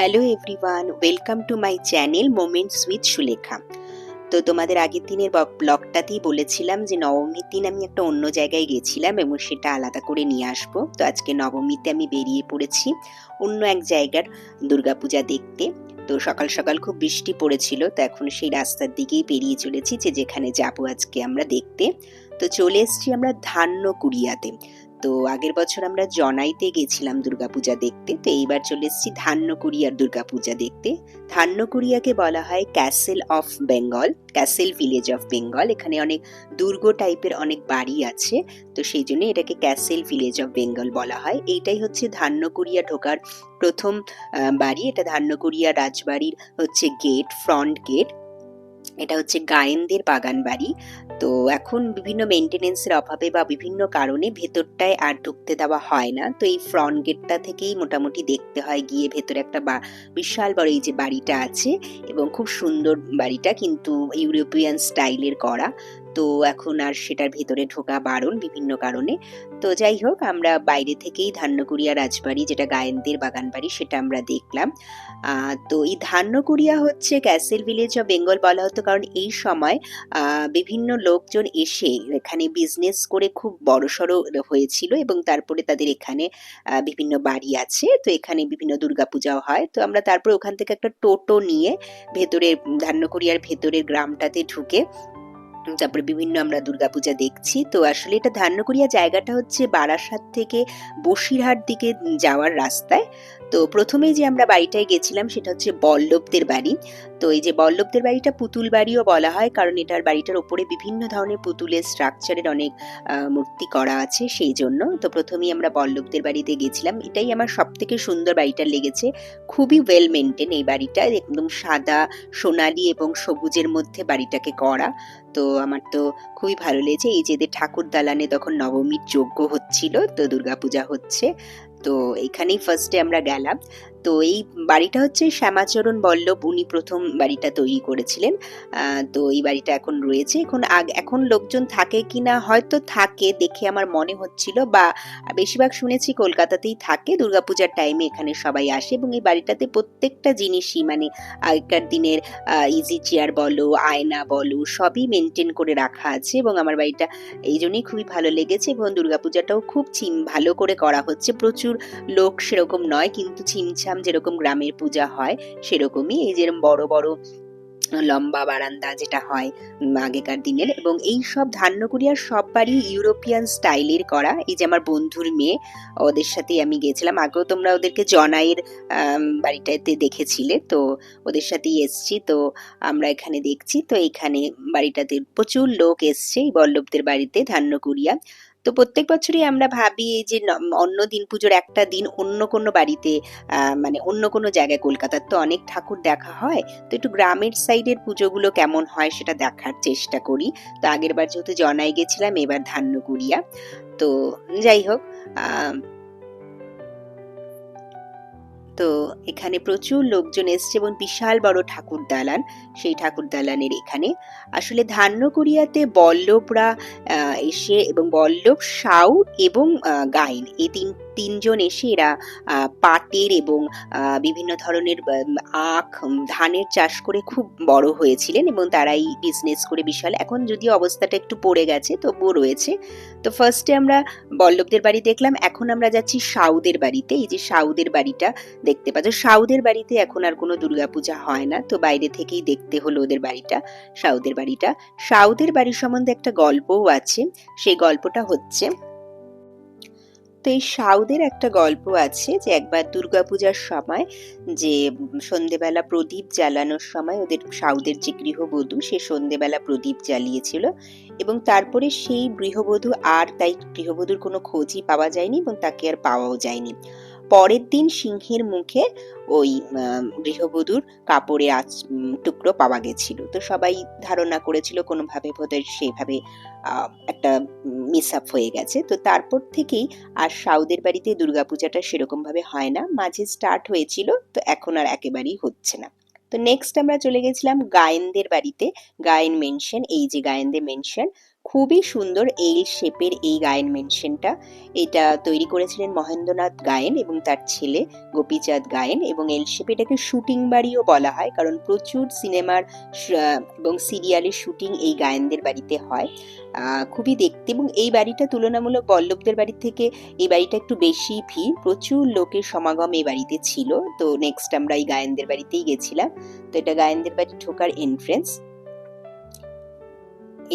Hello everyone welcome to my channel moments with Sulekha তো তোমাদের আগের দিনের ব্লগটাতেই বলেছিলাম যে নবমীর দিন আমি একটা অন্য জায়গায় গেছিলাম এবং সেটা আলাদা করে নিয়ে আসব। তো আজকে নবমীতে আমি বেরিয়ে পড়েছি অন্য এক জায়গার দুর্গাপূজা দেখতে। তো সকাল সকাল খুব বৃষ্টি পড়েছিল, তো এখন সেই রাস্তার দিকেই পেরিয়ে চলেছি যে যেখানে যাব আজকে আমরা দেখতে। তো চলে এসেছি আমরা ধান্য কুড়িয়াতে তো আগের বছর আমরা জনাইতে গেছিলাম দুর্গাপূজা দেখতে, তো এইবার চলে এসেছি ধান্যকুড়িয়ার দুর্গাপূজা দেখতে। ধান্যকুড়িয়াকে বলা হয় castle of Bengal castle village of Bengal এখানে অনেক দুর্গ টাইপের অনেক বাড়ি আছে, তো সেই জন্য এটাকে ক্যাসেল ভিলেজ অফ বেঙ্গল বলা হয়। এইটাই হচ্ছে ধান্যকুড়িয়া ঢোকার প্রথম বাড়ি। এটা ধান্যকুড়িয়া রাজবাড়ির হচ্ছে গেট ফ্রন্ট গেট এটা হচ্ছে গায়েনদের বাগান বাড়ি তো এখন বিভিন্ন মেনটেনেন্সের অভাবে বা বিভিন্ন কারণে ভেতরটায় আর ঢুকতে দেওয়া হয় না। তো এই ফ্রন্ট গেটটা থেকেই মোটামুটি দেখতে হয় গিয়ে ভেতরে একটা বা, বিশাল বড় এই যে বাড়িটা আছে এবং খুব সুন্দর বাড়িটা কিন্তু ইউরোপিয়ান স্টাইলের করা। তো এখন আর সেটার ভেতরে ঢোকা বারণ বিভিন্ন কারণে। তো যাই হোক, আমরা বাইরে থেকেই ধান্যকুড়িয়া রাজবাড়ি, যেটা গায়েনদের বাগান বাড়ি সেটা আমরা দেখলাম। তো এই ধান্যকুড়িয়া হচ্ছে ক্যাসেল ভিলেজ অফ বেঙ্গল বলা হতো, কারণ এই সময় বিভিন্ন লোকজন এসে এখানে বিজনেস করে খুব বড়সড় হয়েছিল এবং তারপরে তাদের এখানে বিভিন্ন বাড়ি আছে। তো এখানে বিভিন্ন দুর্গাপূজাও হয়। তো আমরা তারপরে ওখান থেকে একটা টোটো নিয়ে ভেতরের ধান্যকুড়িয়ার ভেতরের গ্রামটাতে ঢুকে তারপরে বিভিন্ন আমরা দুর্গাপূজা দেখছি। তো আসলে এটা ধান্যকুড়িয়া জায়গাটা হচ্ছে বারাসাত থেকে বসিরহাট দিকে যাওয়ার রাস্তায়। তো প্রথমেই যে আমরা বাড়িটায় গেছিলাম সেটা হচ্ছে বল্লভদের বাড়ি। তো এই যে বল্লভদের বাড়িটা পুতুল বাড়িও বলা হয়, কারণ এটার বাড়িটার ওপরে বিভিন্ন ধরনের পুতুলের স্ট্রাকচারের অনেক মূর্তি করা আছে সেই জন্য। তো প্রথমেই আমরা বল্লভদের বাড়িতে গেছিলাম। এটাই আমার সব থেকে সুন্দর বাড়িটা লেগেছে। খুবই ওয়েল মেনটেন এই বাড়িটা। একদম সাদা, সোনালি এবং সবুজের মধ্যে বাড়িটাকে করা। তো আমার তো খুবই ভালো লেগেছে। এই যে ঠাকুর দালানে তখন নবমীর যজ্ঞ হচ্ছিল, তো দুর্গাপূজা হচ্ছে। তো এখানেই ফার্স্টে আমরা গেলাম। তো এই বাড়িটা হচ্ছে শ্যামাচরণ বল্লভ, উনি প্রথম বাড়িটা তৈরি করেছিলেন। তো এই বাড়িটা এখন রয়েছে। এখন এখন লোকজন থাকে কিনা, হয়তো থাকে, দেখে আমার মনে হচ্ছিল বা বেশিরভাগ শুনেছি কলকাতাতেই থাকে। দুর্গাপূজার টাইমে এখানে সবাই আসে এবং এই বাড়িটাতে প্রত্যেকটা জিনিসই মানে আগেকার দিনের ইজি চেয়ার বলো, আয়না বলো, সবই মেনটেন করে রাখা আছে এবং আমার বাড়িটা এই জন্যই খুবই ভালো লেগেছে এবং দুর্গাপূজাটাও খুব চিম ভালো করে করা হচ্ছে। প্রচুর লোক সেরকম নয়, কিন্তু ছিমছাম যেরকম গ্রামের পূজা হয়, সেরকমই এই যেরকম বড় বড় লম্বা বারান্দা যেটা হয় আগেকার দিনের এবং এই সব ধান্যকুড়িয়ার সব বাড়ি ইউরোপিয়ান স্টাইলের করা। এই যে আমার বন্ধুর মেয়ে, ওদের সাথেই আমি গেছিলাম আগেও তোমরা ওদেরকে জনাইয়ের বাড়িটাতে দেখেছিলে, তো ওদের সাথেই এসছি। তো আমরা এখানে দেখছি, তো এখানে বাড়িটাতে প্রচুর লোক এসছে, এই বল্লভদের বাড়িতে ধান্যকুড়িয়া তো প্রত্যেক বছরই আমরা ভাবি যে অন্য দিন পুজোর একটা দিন অন্য কোনো বাড়িতে মানে অন্য কোনো জায়গায় কলকাতার তো অনেক ঠাকুর দেখা হয়। তো একটু গ্রামের সাইডের পুজোগুলো কেমন হয় সেটা দেখার চেষ্টা করি। তো আগের বার যেহেতু জনাই গেছিলাম, এবার ধান্যকুড়িয়া তো যাই হোক তো এখানে প্রচুর লোকজন এসছে এবং বিশাল বড় ঠাকুর দালান। সেই ঠাকুর দালানের এখানে। আসলে ধান্যকুড়িয়াতে বল্লভরা এসে এবং বল্লভ, সাউ এবং গাইন এই তিন তিনজন এসে এরা পাটের এবং বিভিন্ন ধরনের আখ ধানের চাষ করে খুব বড় হয়েছিলেন এবং তারাই বিজনেস করে বিশাল। এখন যদিও অবস্থাটা একটু পড়ে গেছে, তবুও রয়েছে। তো ফার্স্টে আমরা বল্লভদের বাড়ি দেখলাম, এখন আমরা যাচ্ছি সাউদের বাড়িতে। এই যে সাউদের বাড়িটা দেখতে পাচ্ছ, সাউদের বাড়িতে এখন আর কোনো দুর্গাপূজা হয় না। তো বাইরে থেকেই দেখতে হলো ওদের বাড়িটা, সাউদের বাড়িটা। সাউদের বাড়ির সম্বন্ধে একটা গল্পও আছে, সেই গল্পটা হচ্ছে এই সাউদের একটা গল্প আছে যে একবার দুর্গাপূজার সময় যে সন্ধেবেলা প্রদীপ জ্বালানোর সময় ওদের সাউদের যে গৃহবধূ সে সন্ধেবেলা প্রদীপ জ্বালিয়েছিল এবং তারপরে সেই গৃহবধূ আর তাই গৃহবধূর কোনো খোঁজই পাওয়া যায়নি এবং তাকে আর পাওয়াও যায়নি। পরের দিন সিংহের মুখে ওই গৃহবধূর কাপড়ে আচ টুকরো পাওয়া গেছিল। তো সবাই ধারণা করেছিল কোনোভাবে বোধহয় সেভাবে একটা মিস আপ হয়ে গেছে। তো তারপর থেকেই আর সাউদের বাড়িতে দুর্গাপূজাটা সেরকমভাবে হয় না। মাঝে স্টার্ট হয়েছিল, তো এখন আর একেবারেই হচ্ছে না। তো নেক্সট আমরা চলে গেছিলাম গায়েনদের বাড়িতে। গায়েন মেনশন এই যে গায়েনদের মেনশন খুবই সুন্দর এল শেপের এই গায়ন মেনশনটা। এটা তৈরি করেছিলেন মহেন্দ্রনাথ গায়েন এবং তার ছেলে গোপীচাঁদ গায়েন এবং এল শেপ এটাকে শুটিং বাড়িও বলা হয় কারণ প্রচুর সিনেমার এবং সিরিয়ালের শুটিং এই গায়েনদের বাড়িতে হয়। খুবই দেখতে এবং এই বাড়িটা তুলনামূলক বল্লভদের বাড়ি থেকে এই বাড়িটা একটু বেশি ভিড়। প্রচুর লোকের সমাগম এই বাড়িতে ছিল। তো নেক্সট আমরা এই গায়নদের বাড়িতেই গেছিলাম। তো এটা গায়েনদের বাড়ি ঢোকার এন্ট্রেন্স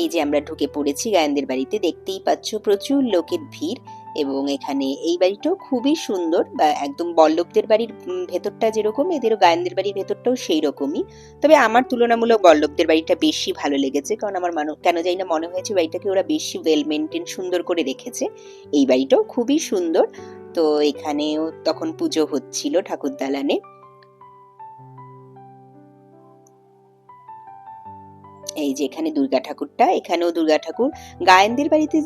এই যে আমরা ঢুকে পড়েছি, গায়নদের বাড়িতে দেখতেই পাচ্ছ প্রচুর লোকের ভিড় এবং এখানে এই বাড়িটাও খুবই সুন্দর। বা একদম বল্লভদের বাড়ির ভেতরটা যেরকম, এদেরও গায়নদের বাড়ির ভেতরটাও সেই রকমই তবে আমার তুলনামূলক বল্লভদের বাড়িটা বেশি ভালো লেগেছে, কারণ আমার মানুষ কেন জানি না মনে হয়েছে বাড়িটাকে ওরা বেশি ওয়েল মেনটেন সুন্দর করে রেখেছে। এই বাড়িটাও খুবই সুন্দর। তো এখানেও তখন পুজো হচ্ছিল ঠাকুর দালানে। এই যে এখানে দুর্গা ঠাকুরটা, এখানেও দুর্গা ঠাকুর। গায়েনদের বাড়িতে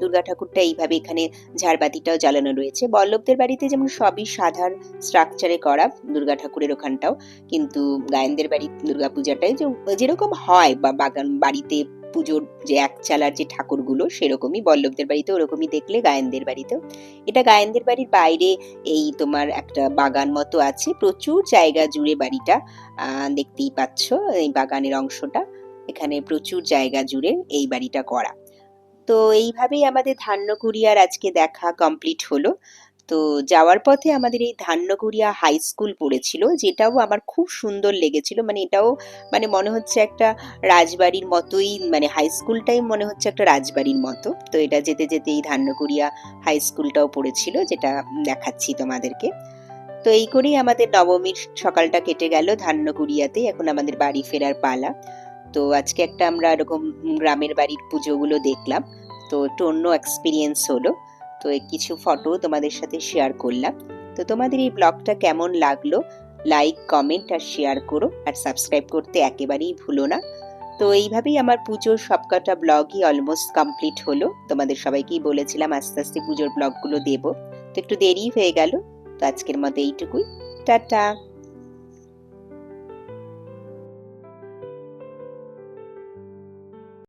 দুর্গা ঠাকুরটা এইভাবে এখানে ঝাড়বাতিটাও জ্বালানো রয়েছে। বল্লভদের বাড়িতে যেমন সবই সাধারণ স্ট্রাকচারে করা দুর্গা ঠাকুরের ওখানটাও, কিন্তু গায়েনদের বাড়ি দুর্গা পূজাটাই যেরকম হয় বা বাগান, বাড়িতে পুজোর যে এক চালার যে ঠাকুরগুলো সেরকমই বল্লভদের বাড়িতে, ওরকমই দেখলে গায়েনদের বাড়িতেও। এটা গায়েনদের বাড়ির বাইরে এই তোমার একটা বাগান মতো আছে, প্রচুর জায়গা জুড়ে বাড়িটা দেখতেই পাচ্ছ এই বাগানের অংশটা। এখানে প্রচুর জায়গা জুড়ে এই বাড়িটা করা। তো এইভাবেই আমাদের ধান্যকুড়িয়ার আজকে দেখা কমপ্লিট হলো। তো যাওয়ার পথে আমাদের এই ধান্যকুড়িয়া হাই স্কুল পড়েছিল, যেটাও আমার খুব সুন্দর লেগেছিল। মানে এটাও মানে মনে হচ্ছে একটা রাজবাড়ির মতোই মানে হাই স্কুলটাই মনে হচ্ছে একটা রাজবাড়ির মতো। তো এটা যেতে যেতে এই ধান্যকুড়িয়া হাই স্কুলটাও পড়েছিল, যেটা দেখাচ্ছি তোমাদেরকে। তো এই করেই আমাদের নবমীর সকালটা কেটে গেল ধান্যকুড়িয়াতে এখন আমাদের বাড়ি ফেরার পালা। তো আজকে একটা আমরা এরকম গ্রামের বাড়ির পুজোগুলো দেখলাম। তো একটু অন্য এক্সপিরিয়েন্স হলো। তো কিছু ফটো তোমাদের সাথে শেয়ার করলাম। তো তোমাদের এই ব্লগটা কেমন লাগল? লাইক কমেন্ট আর শেয়ার করো। আর সাবস্ক্রাইব করতে একেবারেই ভুলো না। তো এইভাবেই আমার পুজোর সবকটা ব্লগই অলমোস্ট কমপ্লিট হলো। তোমাদের সবাইকেই বলেছিলাম আস্তে আস্তে পুজোর ব্লগগুলো দেবো। তো একটু দেরি হয়ে গেল। তো আজকের মতো এইটুকুই। টাটা!